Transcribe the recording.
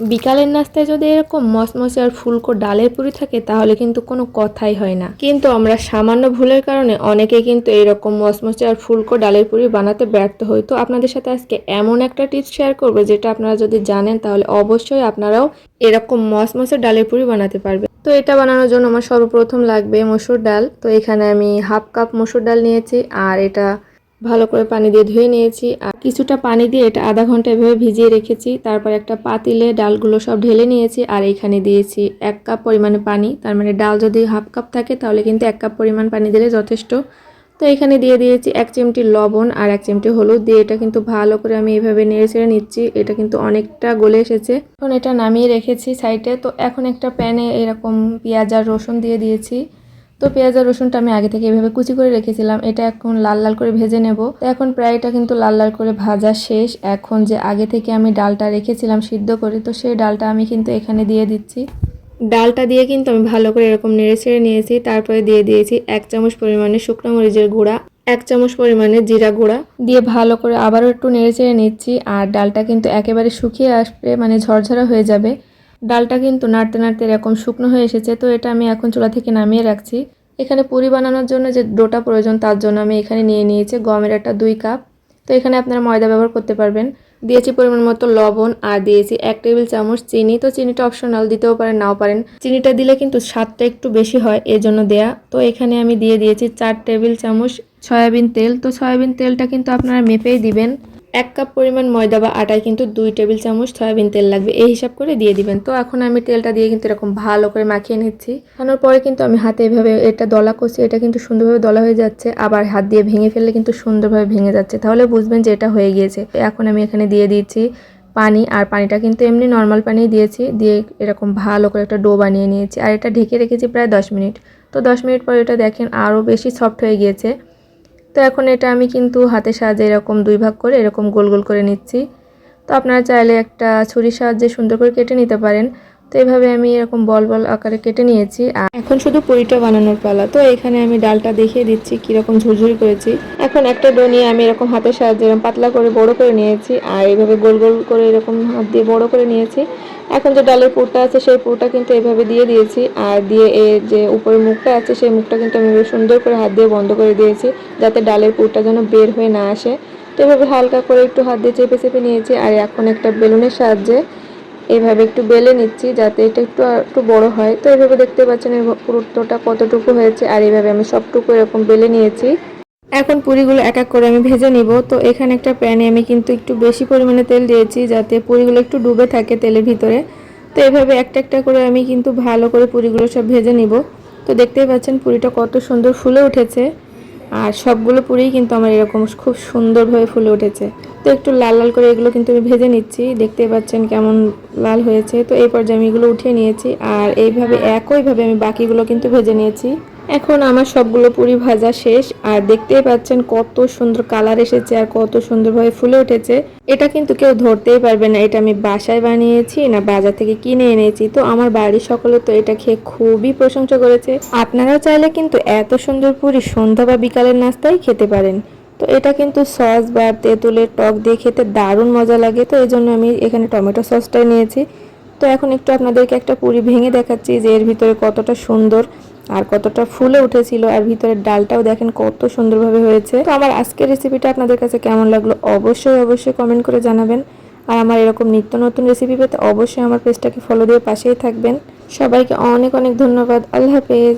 বিকালের নাস্তায় যদি এরকম মসমসে আর ফুলকো ডালের পুরি থাকে, তাহলে কিন্তু কোনো কথাই হয় না। কিন্তু আমরা সামান্য ভুলের কারণে অনেকে কিন্তু এরকম মসমসে আর ফুলকো ডালের পুরি বানাতে ব্যর্থ হই। তো আপনাদের সাথে আজকে এমন একটা টিপস শেয়ার করব, যেটা আপনারা যদি জানেন, তাহলে অবশ্যই আপনারাও এরকম মসমসে ডালের পুরি বানাতে পারবেন। তো এটা বানানোর জন্য আমার সর্বপ্রথম লাগবে মসুর ডাল। তো এখানে আমি হাফ কাপ মসুর ডাল নিয়েছি, আর এটা ভালো করে পানি দিয়ে ধুয়ে নিয়েছি। আর কিছুটা পানি দিয়ে এটা আধা ঘণ্টা এভাবে ভিজিয়ে রেখেছি। তারপর একটা পাতিলে ডালগুলো সব ঢেলে নিয়েছি আর এখানে দিয়েছি এক কাপ পরিমাণে পানি। তার মানে ডাল যদি হাফ কাপ থাকে তাহলে কিন্তু এক কাপ পরিমাণ পানি দিলে যথেষ্ট। তো এখানে দিয়ে দিয়েছি এক চিমটি লবণ আর এক চিমটি হলুদ দিয়ে এটা কিন্তু ভালো করে আমি এইভাবে নেড়ে ছেড়ে নিচ্ছি। এটা কিন্তু অনেকটা গলে এসেছে। এখন এটা নামিয়ে রেখেছি সাইডে। তো এখন একটা প্যানে এরকম পেঁয়াজ আর রসুন দিয়ে দিয়েছি। তো পেঁয়াজ আর রসুনটা আমি আগে থেকে এভাবে কুচি করে রেখেছিলাম। এটা এখন লাল লাল করে ভেজে নেব। তো এখন প্রায় এটা কিন্তু লাল লাল করে ভাজা শেষ। এখন যে আগে থেকে আমি ডালটা রেখেছিলাম সিদ্ধ করে, তো সেই ডালটা আমি কিন্তু এখানে দিয়ে দিচ্ছি। ডালটা দিয়ে কিন্তু আমি ভালো করে এরকম নেড়ে ছেড়ে নিয়েছি। তারপরে দিয়ে দিয়েছি এক চামচ পরিমাণে শুকনো মরিচের গুঁড়া, এক চামচ পরিমাণে জিরা গুঁড়া। দিয়ে ভালো করে আবারও একটু নেড়ে চেড়ে নিচ্ছি। আর ডালটা কিন্তু একেবারে শুকিয়ে আসবে মানে ঝরঝরা হয়ে যাবে। ডালটা কিন্তু নাড়তে নাড়তে এরকম শুকনো হয়ে এসেছে, তো এটা আমি এখন চুলা থেকে নামিয়ে রাখছি। এখানে পুরি বানানোর জন্য যে ডোটা প্রয়োজন তার জন্য আমি এখানে নিয়ে নিয়েছি গমের একটা দুই কাপ। তো এখানে আপনারা ময়দা ব্যবহার করতে পারবেন। দিয়েছি পরিমাণ মতো লবণ আর দিয়েছি এক টেবিল চামচ চিনি। তো চিনিটা অপশনাল, দিতেও পারেন, নাও পারেন। চিনিটা দিলে কিন্তু স্বাদটা একটু বেশি হয় এর জন্য দেয়া। তো এখানে আমি দিয়ে দিয়েছি চার টেবিল চামচ সয়াবিন তেল। তো সয়াবিন তেলটা কিন্তু আপনারা মেপেই দিবেন। এক কাপ পরিমাণ ময়দা বা আটায় কিন্তু দুই টেবিল চামচ সয়াবিন তেল লাগবে, এই হিসাব করে দিয়ে দিবেন। তো এখন আমি তেলটা দিয়ে কিন্তু এরকম ভালো করে মাখিয়ে নিচ্ছি। খানোর পরে কিন্তু আমি হাতে এভাবে এটা দলা করছি, এটা কিন্তু সুন্দরভাবে দলা হয়ে যাচ্ছে, আবার হাত দিয়ে ভেঙে ফেললে কিন্তু সুন্দরভাবে ভেঙে যাচ্ছে। তাহলে বুঝবেন যে এটা হয়ে গিয়েছে। এখন আমি এখানে দিয়ে দিচ্ছি পানি, আর পানিটা কিন্তু এমনি নর্মাল পানি দিয়েছি, দিয়ে এরকম ভালো করে একটা ডো বানিয়ে নিয়েছি। আর এটা ঢেকে রেখেছি প্রায় দশ মিনিট। তো দশ মিনিট পর এটা দেখেন আরও বেশি সফট হয়ে গিয়েছে। তো এখন এটা আমি কিন্তু হাতে সাহায্যে এরকম দুই ভাগ করে এরকম গোল গোল করে নিচ্ছি। তো আপনারা চাইলে একটা ছুরির সাহায্যে সুন্দর করে কেটে নিতে পারেন। তো এভাবে আমি এরকম বল বল আকারে কেটে নিয়েছি, আর এখন শুধু পুরিটা বানানোর পালা। তো এখানে আমি ডালটা দেখিয়ে দিচ্ছি কীরকম ঝুরঝুরি করেছি। এখন একটা ডো নিয়ে আমি এরকম হাতের সাহায্যে এরকম পাতলা করে বড় করে নিয়েছি, আর এইভাবে গোল গোল করে এরকম হাত দিয়ে বড় করে নিয়েছি। এখন যে ডালের পুরটা আছে সেই পুরটা কিন্তু এভাবে দিয়ে দিয়েছি, আর দিয়ে এর যে উপরে মুখটা আছে সেই মুখটা কিন্তু আমি সুন্দর করে হাত দিয়ে বন্ধ করে দিয়েছি, যাতে ডালের পুরটা যেন বের হয়ে না আসে। তো এভাবে হালকা করে একটু হাত দিয়ে চেপে চেপে নিয়েছি, আর এখন একটা বেলুনের সাহায্যে এভাবে একটু বেলে নিচ্ছি যাতে এটা একটু একটু বড় হয়। তো এভাবে দেখতে পাচ্ছেন এর পুরুত্বটা কতটুকু হয়েছে আর এইভাবে আমি সবটুকু এরকম বেলে নিয়েছি। এখন পুরিগুলো এক এক করে আমি ভেজে নিব। তো এখানে একটা প্যানে আমি কিন্তু একটু বেশি পরিমাণে তেল দিয়েছি যাতে পুরিগুলো একটু ডুবে থাকে তেলের ভিতরে। তো এভাবে একটা একটা করে আমি কিন্তু ভালো করে পুরিগুলো সব ভেজে নিব। তো দেখতেই পাচ্ছেন পুরিটা কত সুন্দর ফুলে উঠেছে। আর সবগুলো পুরিই কিন্তু আমার এরকম খুব সুন্দরভাবে ফুলে উঠেছে। তো একটু লাল লাল করে এগুলো কিন্তু আমি ভেজে নিচ্ছি। দেখতে পাচ্ছেন কেমন লাল হয়েছে। তো এই পর্যায়ে আমি এগুলো উঠিয়ে নিয়েছি আর এইভাবে একইভাবে আমি বাকিগুলো কিন্তু ভেজে নিয়েছি। এখন আমার সবগুলো পুরি ভাজা শেষ আর দেখতেই পাচ্ছেন কত সুন্দর কালার এসেছে আর কত সুন্দরভাবে ফুলে উঠেছে। এটা কিন্তু কেউ ধরতেই পারবে না, এটা আমি বাসায় বানিয়েছি না বাজার থেকে কিনে এনেছি। তো আমার বাড়ির সকলে তো এটা খেয়ে খুবই প্রশংসা করেছে। আপনারাও চাইলে কিন্তু এত সুন্দর পুরি সন্ধ্যা বা বিকালের নাস্তায় খেতে পারেন। তো এটা কিন্তু সস বা তেঁতুলের টক দিয়ে খেতে দারুণ মজা লাগে। তো এই জন্য আমি এখানে টমেটো সসটাই নিয়েছি। তো এখন একটু আপনাদেরকে একটা পুরি ভেঙে দেখাচ্ছি যে এর ভিতরে কতটা সুন্দর আর কতটা ফুলে উঠেছিল আর ভিতরের ডালটাও দেখেন কত সুন্দরভাবে হয়েছে। তো আমার আজকের রেসিপিটা আপনাদের কাছে কেমন লাগল অবশ্যই অবশ্যই কমেন্ট করে জানাবেন। আর আমার এরকম নিত্য নতুন রেসিপি পেতে অবশ্যই আমার পেজটাকে ফলো দিয়ে পাশেই থাকবেন। সবাইকে অনেক অনেক ধন্যবাদ। আল্লাহ হাফেজ।